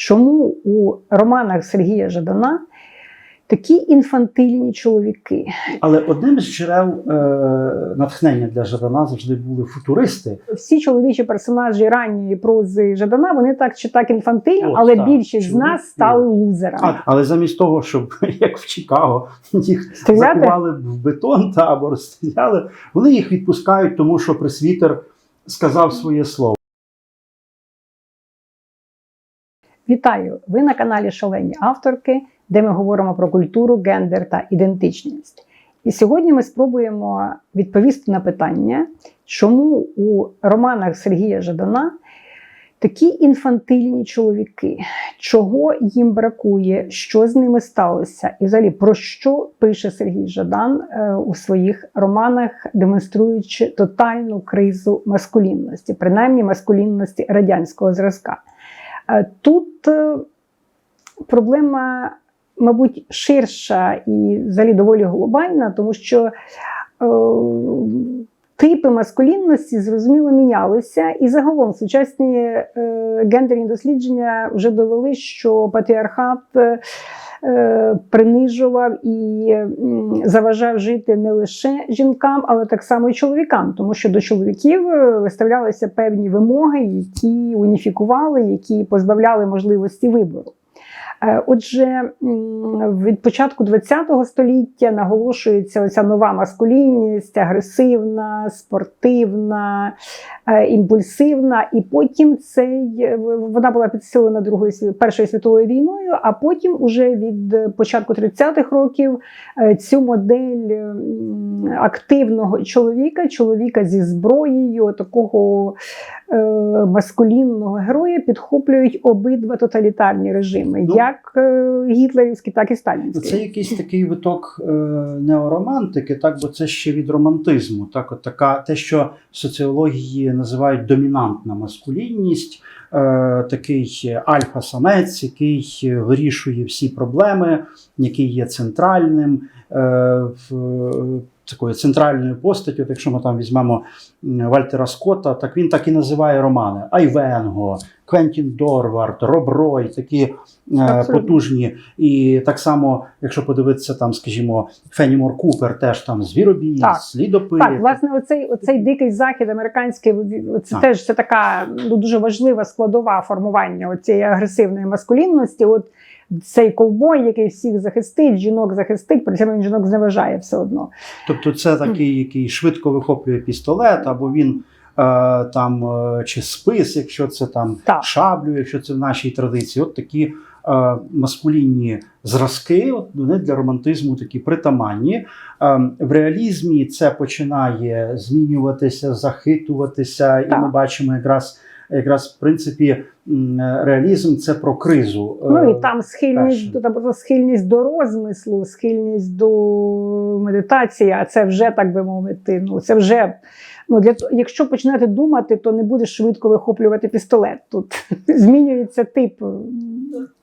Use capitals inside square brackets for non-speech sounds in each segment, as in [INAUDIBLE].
чому у романах Сергія Жадана такі інфантильні чоловіки. Але одним з джерел е, натхнення для Жадана завжди були футуристи. Всі чоловічі персонажі ранньої прози Жадана, вони так чи так інфантильні, От, але так. більшість з нас стали лузерами. А, але замість того, щоб [LAUGHS] як в Чикаго їх Стріляти? закували в бетон та або розстріляли, вони їх відпускають, тому що пресвітер сказав своє слово. Вітаю! Ви на каналі Шалені авторки, де ми говоримо про культуру, гендер та ідентичність. І сьогодні ми спробуємо відповісти на питання, чому у романах Сергія Жадана такі інфантильні чоловіки, чого їм бракує, що з ними сталося, і взагалі про що пише Сергій Жадан е, у своїх романах, демонструючи тотальну кризу маскулінності, принаймні маскулінності радянського зразка. Е, Тут е, проблема, мабуть, ширша і взагалі доволі глобальна, тому що е, типи маскулінності зрозуміло мінялися, і загалом сучасні гендерні дослідження вже довели, що патріархат. Е, Принижував і заважав жити не лише жінкам, але так само і чоловікам, тому що до чоловіків е, виставлялися певні вимоги, які уніфікували, які позбавляли можливості вибору. Е, Отже, від початку ХХ століття наголошується оця нова маскулінність, агресивна, спортивна, е, імпульсивна, і потім цей е, вона була підсилена Другою Першою світовою війною, а потім, уже від початку 30-х років, цю модель активного чоловіка, чоловіка зі зброєю, такого маскулінного героя підхоплюють обидва тоталітарні режими, Ну, як е, гітлерівський, так і сталінський. Це якийсь такий виток е, неоромантики, так бо це ще від романтизму. Так, от така те, що в соціології називають домінантна маскулінність, е, такий альфа-самець, який вирішує всі проблеми, який є центральним. Такою центральною постаттю, якщо ми там візьмемо Вальтера Скотта, так він так і називає романи: Айвенго, Квентін Дорвард, Роб Рой, такі е, Абсолютно. потужні. І так само, якщо подивитися, там, скажімо, Фенімор Купер, теж там звіробій, Так. слідопит. Так, власне, оцей, оцей дикий захід американський, це Так. теж це така ну, дуже важлива складова формування цієї агресивної маскулінності. От цей ковбой, який всіх захистить, жінок захистить, при цьому він жінок зневажає все одно. Тобто це такий, який швидко вихоплює пістолет, або він е, там е, чи спис, якщо це там Так. шаблю, якщо це в нашій традиції. От такі е, маскулінні зразки, от вони для романтизму такі притаманні. Е, в реалізмі це починає змінюватися, захитуватися, і ми бачимо якраз. Якраз в принципі реалізм це про кризу. Ну Е, і там схильність до просто схильність до розмислу, схильність до медитації, а це вже так би мовити. Ну це вже ну для якщо починати думати, то не будеш швидко вихоплювати пістолет. Тут [LAUGHS] змінюється тип.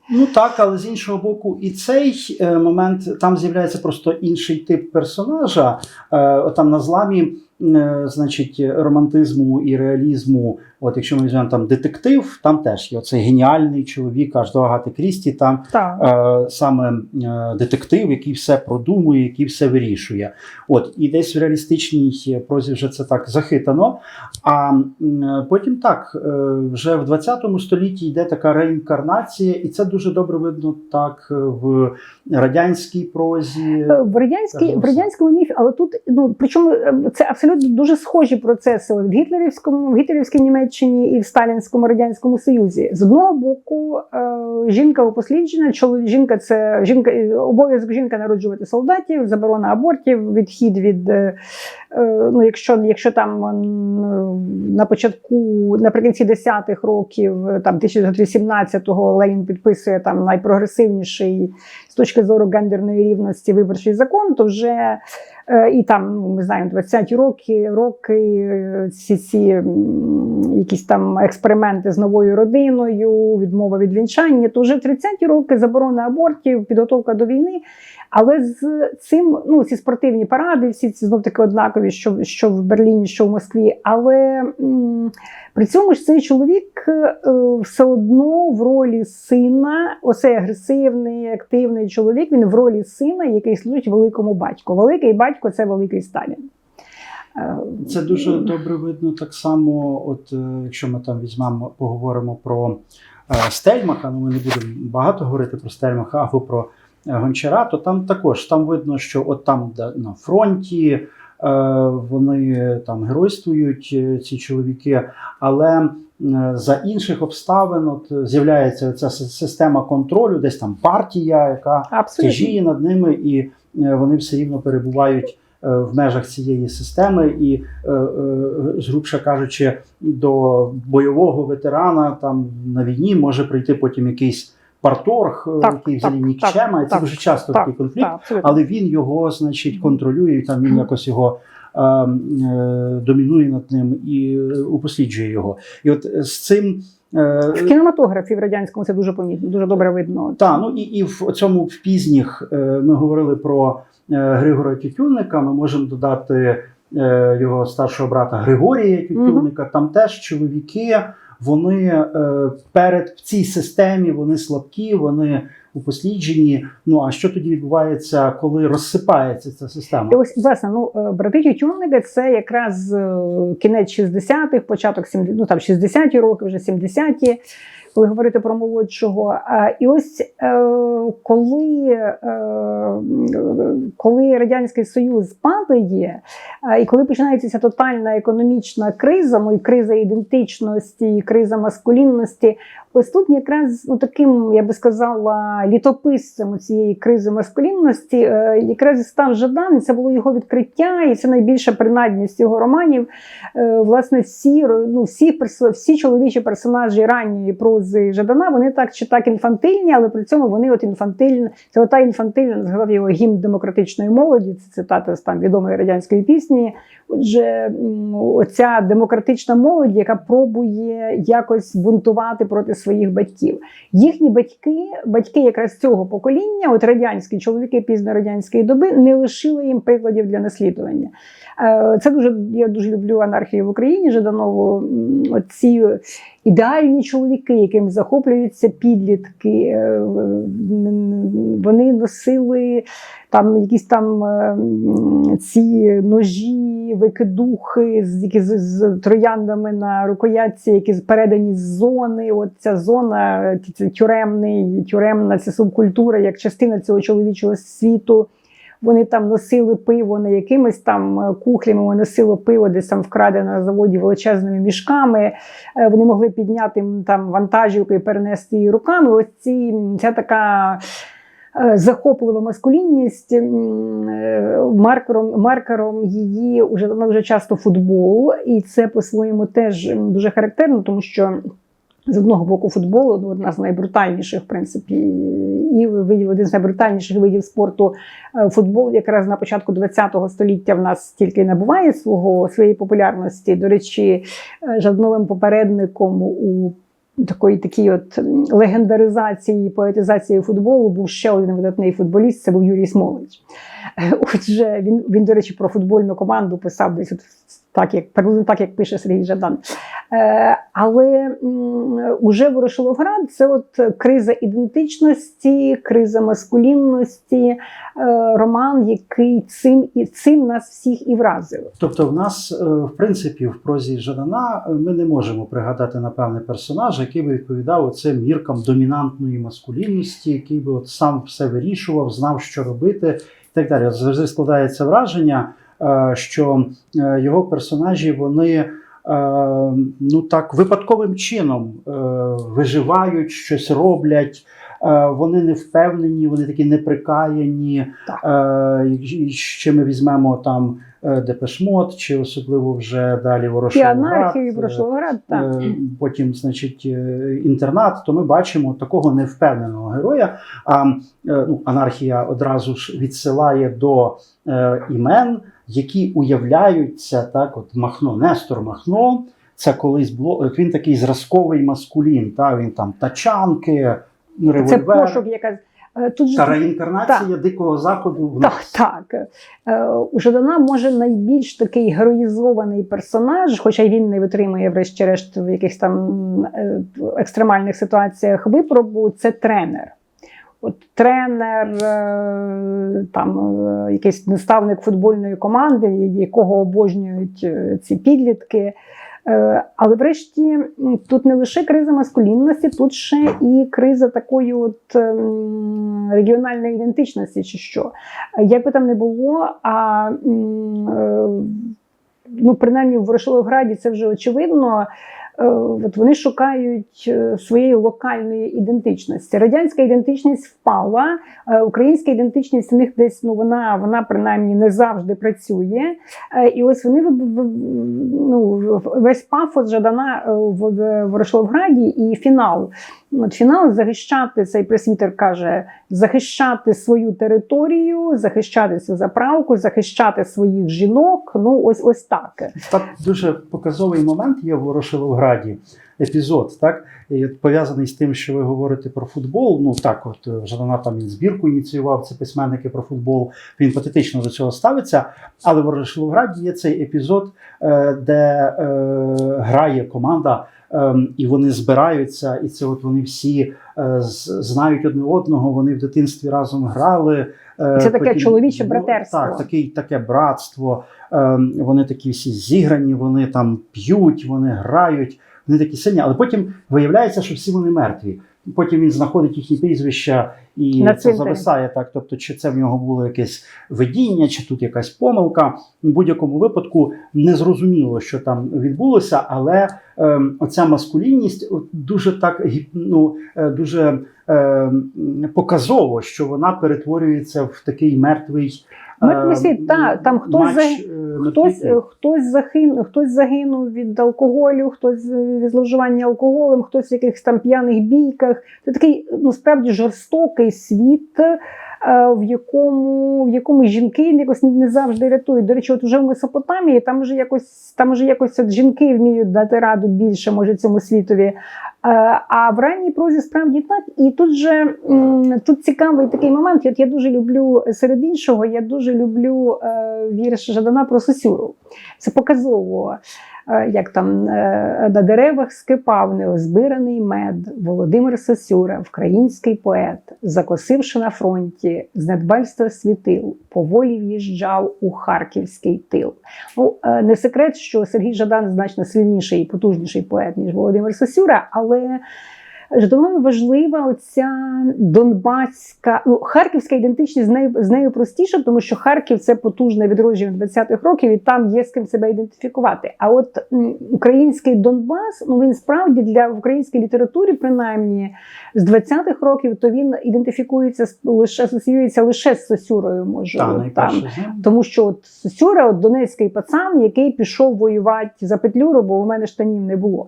Ну так, але з іншого боку, і цей е, момент там з'являється просто інший тип персонажа. Е, там на зламі, е, значить, романтизму і реалізму. От якщо ми візьмемо там детектив, там теж є оцей геніальний чоловік, аж до Агати Крісті. Там е, саме е, детектив, який все продумує, який все вирішує. От і десь в реалістичній прозі вже це так захитано. А м, потім так, е, вже в 20 столітті йде така реінкарнація, і це дуже добре видно так е, в радянській прозі. Е, В радянській в радянському міфі, але тут ну причому е, це абсолютно дуже схожі процеси от в гітлерівському, в гітлерівській Німеччині і в Сталінському радянському Союзі. З одного боку, е, жінка упосліджена, чоловік жінка це жінка е, обов'язок жінка народжувати солдатів, заборона абортів, відхід від е, ну, якщо, якщо там на початку, наприкінці 10-х років, там 1918-го Ленін підписує там найпрогресивніший з точки зору гендерної рівності виборчий закон, то вже і там ну, ми знаємо 20-ті роки, роки е, ці, ці якісь там експерименти з новою родиною, відмова від вінчання, то вже в 30-ті роки заборона абортів, підготовка до війни. Але з цим ну ці спортивні паради, всі ці знов таки однакові, що, що в Берліні, що в Москві. Але м, При цьому ж цей чоловік е, все одно в ролі сина, оцей агресивний, активний чоловік, він в ролі сина, який служить великому батьку. Великий батько це великий Сталін. Е, Це дуже добре видно так само. От е, якщо ми там візьмемо, поговоримо про е, Стельмаха, ну ми не будемо багато говорити про Стельмаха або про Гончара, то там також там видно, що от там де на фронті е, вони там геройствують, е, ці чоловіки, але е, за інших обставин от з'являється ця система контролю, десь там партія, яка тяжіє над ними, і е, вони все рівно перебувають е, в межах цієї системи, і, е, е, грубше кажучи, до бойового ветерана там на війні може прийти потім якийсь парторг, е, Так, який взагалі нікчема, це так, дуже часто так, такий конфлікт, Так, але він його, значить, контролює, і там він якось його. е, е, Домінує над ним і е, упосліджує його. І от з цим е, В кінематографі в радянському це дуже помітно, дуже добре видно. так, ну і, і в цьому в пізніх ми говорили про Григора Тютюнника. Ми можемо додати його старшого брата Григорія Тютюнника. Там теж чоловіки, вони е, перед в цій системі вони слабкі, вони упосліджені. Ну а що тоді відбувається, коли розсипається ця система? І ось власне, ну е, брати Тютюнника це якраз е, кінець 60-х, початок 70, ну там 60-ті роки, вже 70-ті, коли говорити про молодшого. І ось е, коли, е, коли Радянський Союз падає, е, і коли починається ця тотальна економічна криза, ну і криза ідентичності, і криза маскулінності, ось тут якраз ну, таким, я би сказала, літописцем цієї кризи маскулінності, е, якраз і став Жадан, це було його відкриття, і це найбільша принадність його романів. Е, Власне, всі, ну, всі, всі чоловічі персонажі ранньої прози Жадана, вони так чи так інфантильні, але при цьому вони от інфантильні. Це ота інфантильна, згадав його гімн демократичної молоді, це цитата з там відомої радянської пісні. Отже, оця демократична молодь, яка пробує якось бунтувати проти своїх батьків. Їхні батьки, батьки якраз цього покоління, от радянські чоловіки пізнорадянської доби, не лишили їм прикладів для наслідування. Е, Це дуже я дуже люблю анархію в Україні. Жаданову м, оці ідеальні чоловіки, яким захоплюються підлітки. е, Вони носили там якісь там е, ці ножі, викидухи, з, з, з трояндами на рукоятці, які передані з зони. От ця зона, тюремний, тюремна ця субкультура, як частина цього чоловічого світу. Вони там носили пиво не якимись там е, кухлями, вони носили пиво десь там вкрадене на заводі величезними мішками. Е, Вони могли підняти там вантажівку і перенести її руками. Ось ці, ця така е, захоплива маскулінність маркером, маркером її вже вона вже часто футбол, і це по-своєму теж дуже характерно, тому що. З одного боку, футбол ну, одна з найбрутальніших, в принципі, і видів один з найбрутальніших видів спорту. Е, Футбол якраз на початку ХХ століття в нас тільки набуває свого своєї популярності. До речі, е, жадновим попередником у такої такій от легендаризації, поетизації футболу був ще один видатний футболіст. Це був Юрій Смолич. Е, Отже, він, він, до речі, про футбольну команду писав десь от так, як так, як пише Сергій Жадан. Е, але уже Ворошиловград це от криза ідентичності, криза маскулінності, е, роман, який цим і цим нас всіх і вразив. Тобто, в нас, е, в принципі, в прозі Жадана е, ми не можемо пригадати напевне персонажа, який би відповідав оцим міркам домінантної маскулінності, який би от сам все вирішував, знав, що робити, і так далі. Завжди складається враження, що його персонажі вони. Е, Ну так випадковим чином е, виживають, щось роблять. е, Вони не впевнені, вони такі неприкаяні. І- Ще ми візьмемо там Депешмот, чи особливо вже далі Ворошиловград, так. потім, значить, інтернат, то ми бачимо такого невпевненого героя. А ну, анархія одразу ж відсилає до імен, які уявляються так, от Махно, Нестор Махно. Це колись було. Він такий зразковий маскулін. Та він там тачанки, Це револьвер. пошук, яка е, тут Та реінкарнація дикого заходу в так, нас. так. Е, У Жадана може найбільш такий героїзований персонаж, хоча й він не витримує, врешті-решт, в якихось там е, екстремальних ситуаціях випробу, це тренер. Тренер, е, там е, якийсь наставник футбольної команди, якого обожнюють е, ці підлітки. Але врешті тут не лише криза маскулінності, тут ще і криза такої от регіональної ідентичності, чи що. Як би там не було, а ну, принаймні в Ворошиловграді це вже очевидно. Е, От вони шукають е, своєї локальної ідентичності. Радянська ідентичність впала, е, українська ідентичність у них десь ну вона, вона принаймні не завжди працює. І ось вони ну, весь пафос Жадана в в Ворошиловграді і фінал. От фінал захищати цей пресвітер каже: захищати свою територію, захищати цю заправку, захищати своїх жінок. Ну ось ось так. Так дуже показовий момент є в Ворошиловграді. Епізод, так і пов'язаний з тим, що ви говорите про футбол. Ну так, от Жанна Жадана там він збірку ініціював це письменники про футбол. Він патетично до цього ставиться. Але в Ворошиловграді є цей епізод, е, де е, грає команда, е, і вони збираються, і це от вони всі е, знають одне одного. Вони в дитинстві разом грали. Е, Це таке чоловіче ну, братерство. Так, таке, таке братство. Е, вони такі всі зіграні, вони там п'ють, вони грають, вони такі сильні, але потім виявляється, що всі вони мертві. Потім він знаходить їхні прізвища і На це зависає так. Тобто, чи це в нього було якесь видіння, чи тут якась помилка. У будь-якому випадку не зрозуміло, що там відбулося, але ем, оця маскулінність дуже так ну, е, дуже ем, показово, що вона перетворюється в такий мертвий. Мертвий світ, та, там хтось матч, за- е, Хтось, хтось, загинув, хтось загинув від алкоголю, хтось від зловживання алкоголем, хтось в якихось там п'яних бійках. Це такий ну, справді жорстокий світ, в якому, в якому жінки якось не завжди рятують. До речі, от уже в Месопотамії там вже якось там вже якось от жінки вміють дати раду більше, може, цьому світові. Е, А в ранній прозі справді так. І тут же тут цікавий такий момент. От я дуже люблю серед іншого, я дуже люблю е, вірш Жадана про Сосюру. Це показово, е, як там е, на деревах скипав неозбираний мед Володимир Сосюра, український поет, закосивши на фронті, з недбальства світил, поволі в'їжджав у харківський тил. Ну, е, не секрет, що Сергій Жадан значно сильніший і потужніший поет, ніж Володимир Сосюра, але Жданові важлива оця донбаська, ну, харківська ідентичність з нею, з нею простіше, тому що Харків це потужне відродження 20-х років, і там є з ким себе ідентифікувати. А от український Донбас, ну він справді для в українській літературі, принаймні з 20-х років, то він ідентифікується лише асоціюється лише з Сосюрою, може Та, там. Тому що от Сосюра, от донецький пацан, який пішов воювати за Петлюру, бо у мене штанів не було.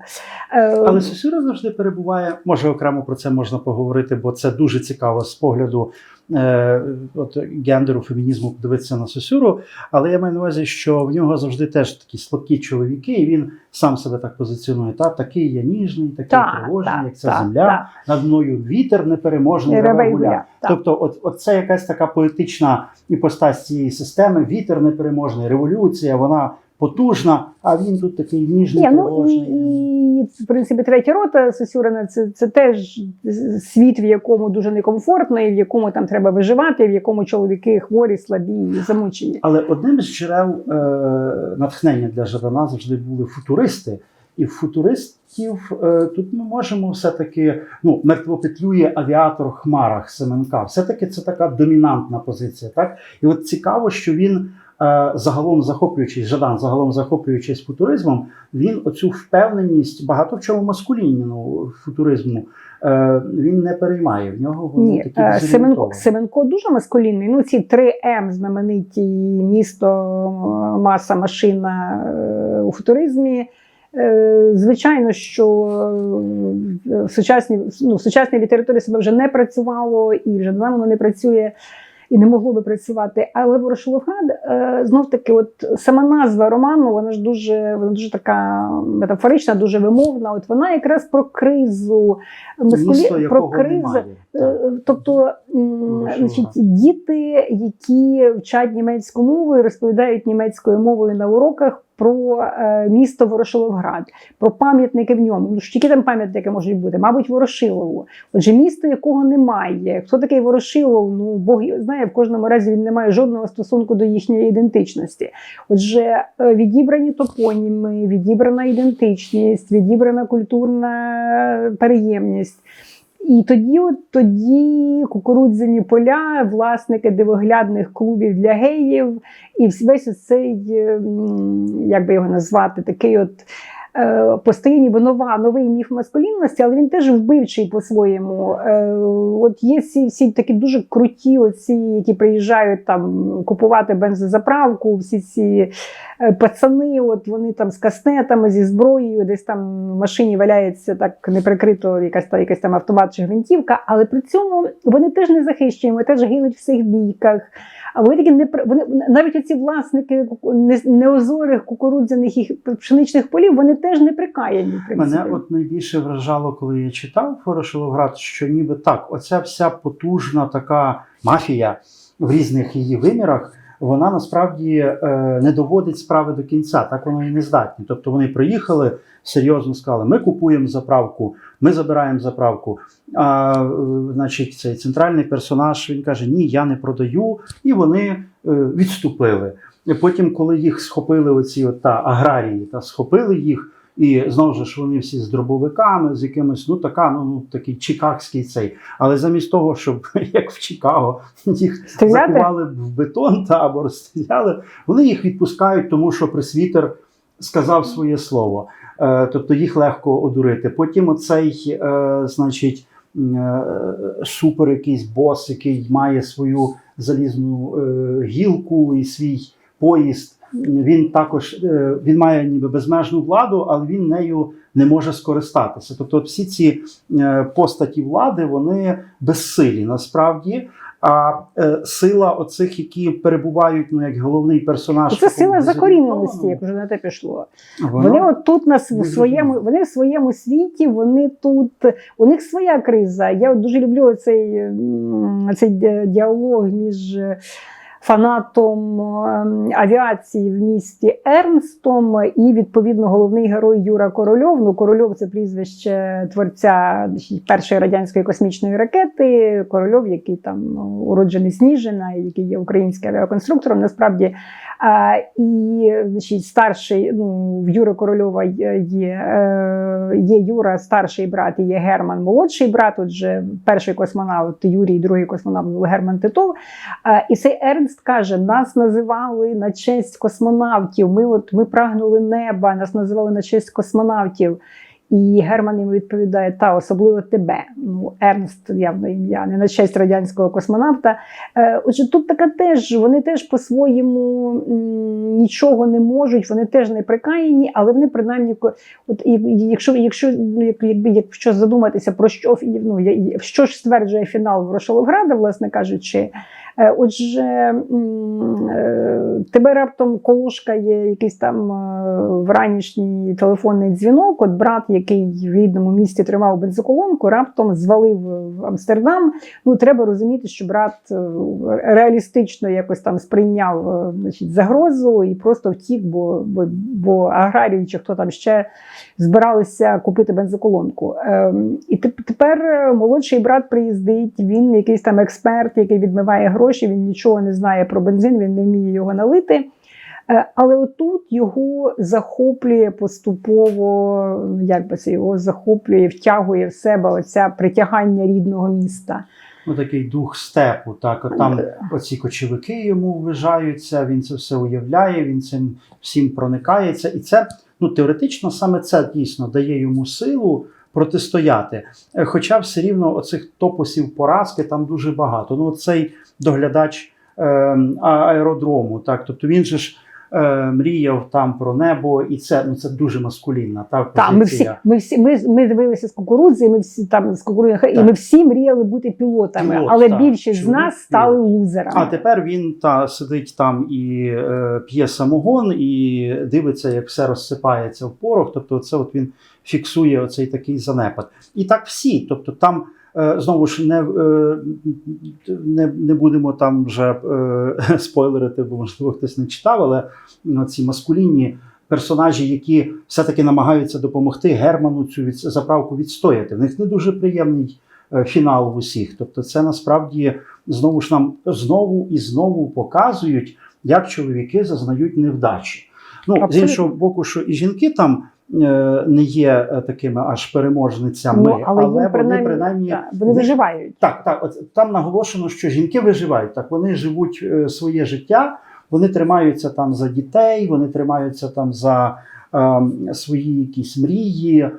Е, Але Сосюра завжди перебуває. Може окремо про це можна поговорити, бо це дуже цікаво з погляду е, от, гендеру, фемінізму подивитися на Сосюру. Але я маю на увазі, що в нього завжди теж такі слабкі чоловіки, і він сам себе так позиціонує. Та такий я ніжний, такий Так, тривожний, так, як ця так, земля. Над мною вітер непереможний Реве гуля. Тобто, от, от це якась така поетична іпостась цієї системи. Вітер непереможний, революція, вона потужна, а він тут такий ніжний, Ні, ну в принципі третя рота Сосюрина це, це теж світ, в якому дуже некомфортно, і в якому там треба виживати, в якому чоловіки хворі, слабі замучені. Але одним з джерел е, натхнення для Жадана завжди були футуристи. І футуристів е, тут ми можемо все-таки ну, мертвопетлює авіатор в хмарах Семенка. Все-таки це така домінантна позиція. Так? І от цікаво, що він загалом захоплюючись, Жадан, загалом захоплюючись футуризмом, він оцю впевненість багато в чому маскулінну футуризму е, він не переймає. В нього вони Ні, такі е, Семенко. Семенко дуже маскулінний. Ну, ці три М знамениті місто, е, маса, машина е, у футуризмі. Е, Звичайно, що е, в сучасній, ну, в сучасній літературі себе вже не працювало, і вже давно воно не працює і не могло би працювати. Але Ворошиловград, е, знов таки, от сама назва роману, вона ж дуже, вона дуже така метафорична, дуже вимовна. От вона якраз про кризу Місто, про кризу. немає. Е, тобто, значить, діти, які вчать німецьку мову і розповідають німецькою мовою на уроках про е, місто Ворошиловград, про пам'ятники в ньому. Ну, які там пам'ятники можуть бути? Мабуть, Ворошилову. Отже, місто, якого немає. Хто такий Ворошилов? Ну, Бог знає, в кожному разі він не має жодного стосунку до їхньої ідентичності. Отже, е, відібрані топоніми, відібрана ідентичність, відібрана культурна переємність. І тоді, от тоді кукурудзяні поля, власники дивоглядних клубів для геїв, і весь цей, е, як би його назвати, такий от. Е, Постає ніби нова, новий міф маскулінності, але він теж вбивчий по-своєму. Е, От є всі, всі такі дуже круті, оці, які приїжджають там купувати бензозаправку, всі ці е, пацани, от вони там з кастетами, зі зброєю, десь там в машині валяється так неприкрито якась, та- якась там автомат чи гвинтівка, але при цьому вони теж не захищені, теж гинуть в цих бійках. А вони такі не вони навіть оці власники неозорих кукурудзяних і пшеничних полів, вони теж не прикаяні. в. Мене от найбільше вражало, коли я читав Ворошиловград, що ніби так, оця вся потужна така мафія в різних її вимірах. Вона насправді е, не доводить справи до кінця, так воно і не здатні. Тобто вони приїхали, серйозно сказали: ми купуємо заправку, ми забираємо заправку. А е, значить, цей центральний персонаж він каже: Ні, я не продаю, і вони е, відступили. Потім, коли їх схопили, оці от, та аграрії, та схопили їх. І знову ж вони всі з дробовиками, з якимось, ну така, ну, ну такий чикагський цей. Але замість того, щоб [LAUGHS] як в Чикаго їх Стріляти? закували в бетон та або розстріляли, вони їх відпускають, тому що пресвітер сказав своє слово. Е, тобто їх легко одурити. Потім оцей, е, значить, е, супер якийсь бос, який має свою залізну гілку і свій поїзд. Він також він має ніби безмежну владу, але він нею не може скористатися. Тобто, всі ці постаті влади вони безсилі насправді. А е, сила оцих, які перебувають, ну як головний персонаж, Це сила закоріненості, як вже на те пішло. воно- Вони от тут на своєму, вони в своєму світі, вони тут, у них своя криза. Я от дуже люблю цей, цей діалог між фанатом ем, авіації в місті Ернстом і відповідно головний герой Юра Корольов. Ну, Корольов це прізвище творця першої радянської космічної ракети. Корольов, який там ну, уроджений Сніжина, який є українським авіаконструктором. Насправді і значить, старший, ну, в Юри Корольова є, є, е, Юра, старший брат, і є Герман, молодший брат. Отже, перший космонавт Юрій, другий космонавт був Герман Титов. І цей Ернст каже: нас називали на честь космонавтів. Ми от ми прагнули неба, нас називали на честь космонавтів. І Герман йому відповідає: та особливо тебе. Ну, Ернст, явно ім'я, не на честь радянського космонавта. Е, Отже, тут така теж вони теж по-своєму нічого не можуть, вони теж не прикаяні, але вони принаймні от якщо, якщо ну, як, якби якщо задуматися про що ну, що ж стверджує фінал Ворошиловграда, власне кажучи. Е, Отже, е, тебе раптом колошкає якийсь там е, вранішній телефонний дзвінок. От брат, який в рідному місті тримав бензоколонку, раптом звалив в Амстердам. Ну, треба розуміти, що брат реалістично якось там сприйняв значить, загрозу і просто втік, бо, бо, бо аграрії чи хто там ще збиралися купити бензоколонку. Ем, І тепер молодший брат приїздить, він якийсь там експерт, який відмиває гроші, він нічого не знає про бензин, він не вміє його налити. Е, Але отут його захоплює поступово, як би це його захоплює, втягує в себе оця притягання рідного міста. ну, такий дух степу. Так, от там оці кочовики йому ввижаються, він це все уявляє, він цим всім проникається. І це ну, теоретично саме це дійсно дає йому силу протистояти. Е, Хоча все рівно оцих топосів поразки там дуже багато. Ну, цей доглядач е, аеродрому, так, тобто він же ж. Е, Мріяв там про небо, і це ну це дуже маскулінна та Так, ми всі, ми всі ми, ми дивилися з кукурудзи, ми всі там з кукурудзи, і ми всі мріяли бути пілотами, Пілот, але так, більшість з нас стали лузерами. А тепер він та сидить там і е, п'є самогон, і дивиться, як все розсипається в порох. Тобто, це от він фіксує оцей такий занепад. І так всі. Тобто, там знову ж не, е, не, не будемо там вже е, [LAUGHS] спойлерити, бо можливо хтось не читав, але ці маскулінні персонажі, які все-таки намагаються допомогти Герману цю від, заправку відстояти. В них не дуже приємний е, фінал в усіх. Тобто, це насправді знову ж нам знову і знову показують, як чоловіки зазнають невдачі. Ну, з іншого боку, що і жінки там е, не є е, такими аж переможницями, Ну, але, їм вони принаймні, принаймні так, вони виживають. так, так, от там наголошено, що жінки виживають. Так, вони живуть е, своє життя, вони тримаються там за дітей, вони тримаються там за е, свої якісь мрії. Е,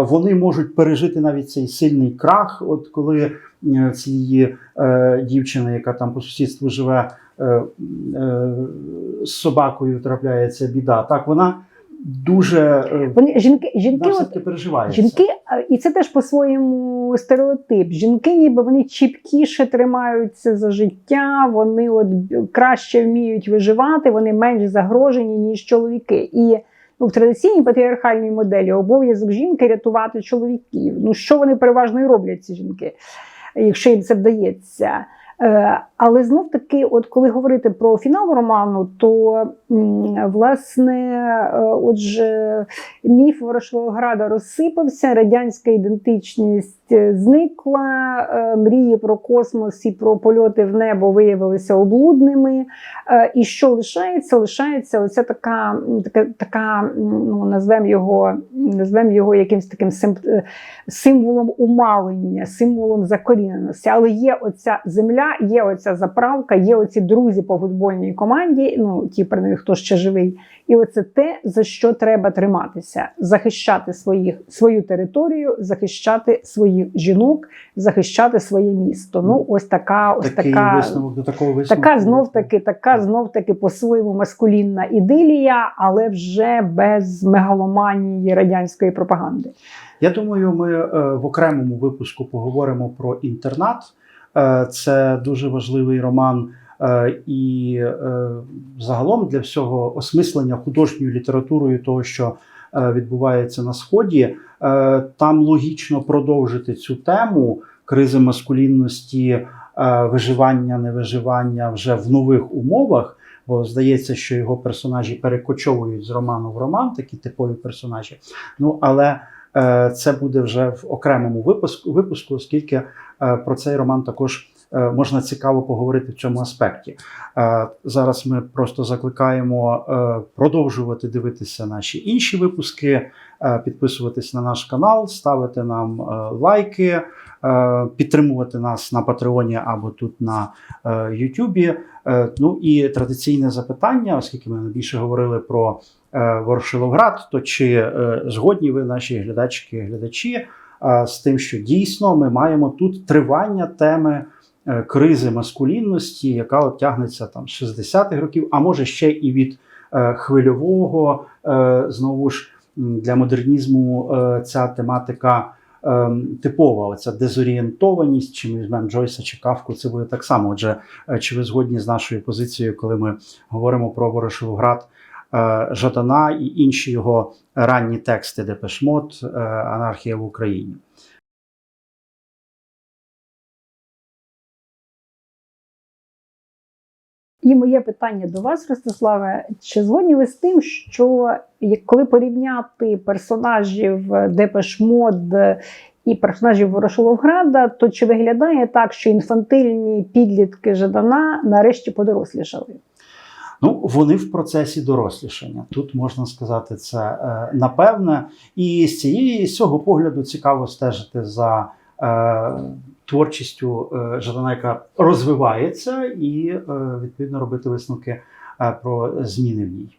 вони можуть пережити навіть цей сильний крах. От коли е, цієї е, дівчини, яка там по сусідству живе, е, е, з собакою трапляється біда. Так, вона дуже е, Вони жінки, жінки, от, це. жінки, і це теж по-своєму стереотип. Жінки, ніби вони чіпкіше тримаються за життя, вони от краще вміють виживати, вони менш загрожені, ніж чоловіки. І ну, в традиційній патріархальній моделі обов'язок жінки рятувати чоловіків. Ну що вони переважно і роблять, ці жінки, якщо їм це вдається. Е, Але знов таки, от коли говорити про фінал роману, то власне, е, отже, міф Ворошиловграда розсипався, радянська ідентичність зникла, е, мрії про космос і про польоти в небо виявилися облудними. Е, І що лишається? Лишається оця така, така, така ну, назвемо його, назвемо його якимось таким сим- е, символом умалення, символом закоріненості. Але є оця земля, є оця заправка, є оці друзі по футбольній команді. Ну ті, принаймні, хто ще живий. І оце те, за що треба триматися: захищати своїх свою територію, захищати своїх жінок, захищати своє місто. Ну, ось така, ось Такий така. висновок до такого висновку. Така знов таки, така знов таки по-своєму маскулінна ідилія, але вже без мегаломанії радянської пропагаганди. Я думаю, ми е, в окремому випуску поговоримо про інтернат. Е, Це дуже важливий роман. Е, І е, загалом для всього осмислення художньою літературою того, що е, відбувається на сході, там логічно продовжити цю тему кризи маскулінності, виживання, невиживання вже в нових умовах. Бо здається, що його персонажі перекочовують з роману в роман, такі типові персонажі. Ну але Е, Це буде вже в окремому випуску, випуску, оскільки е, про цей роман також можна цікаво поговорити в цьому аспекті. Е, Зараз ми просто закликаємо е, продовжувати дивитися наші інші випуски, е, підписуватись на наш канал, ставити нам е, лайки, е, підтримувати нас на Патреоні або тут на е, Ютубі. Е, Ну і традиційне запитання, оскільки ми більше говорили про е, Ворошиловград, то чи е, згодні ви, наші глядачки глядачі, е, з тим, що дійсно ми маємо тут тривання теми е, кризи маскулінності, яка тягнеться там з 60-х років, а може ще і від е, хвильового, е, знову ж для модернізму е, ця тематика. ем, Типова оця дезорієнтованість, чи ми візьмемо Джойса чи Кавку, це буде так само. Отже, е, чи ви згодні з нашою позицією, коли ми говоримо про Ворошиловград е, Жадана і інші його ранні тексти Депешмот, е, Анархія в Україні? І моє питання до вас, Ростиславе, чи згодні ви з тим, що коли порівняти персонажів Депешмод і персонажів Ворошиловграда, то чи виглядає так, що інфантильні підлітки Жадана нарешті подорослішали? Ну, вони в процесі дорослішання. Тут можна сказати це е, напевне. І з цієї з цього погляду цікаво стежити за творчістю е, Жадана, яка розвивається, і е, відповідно робити висновки е, про зміни в ній.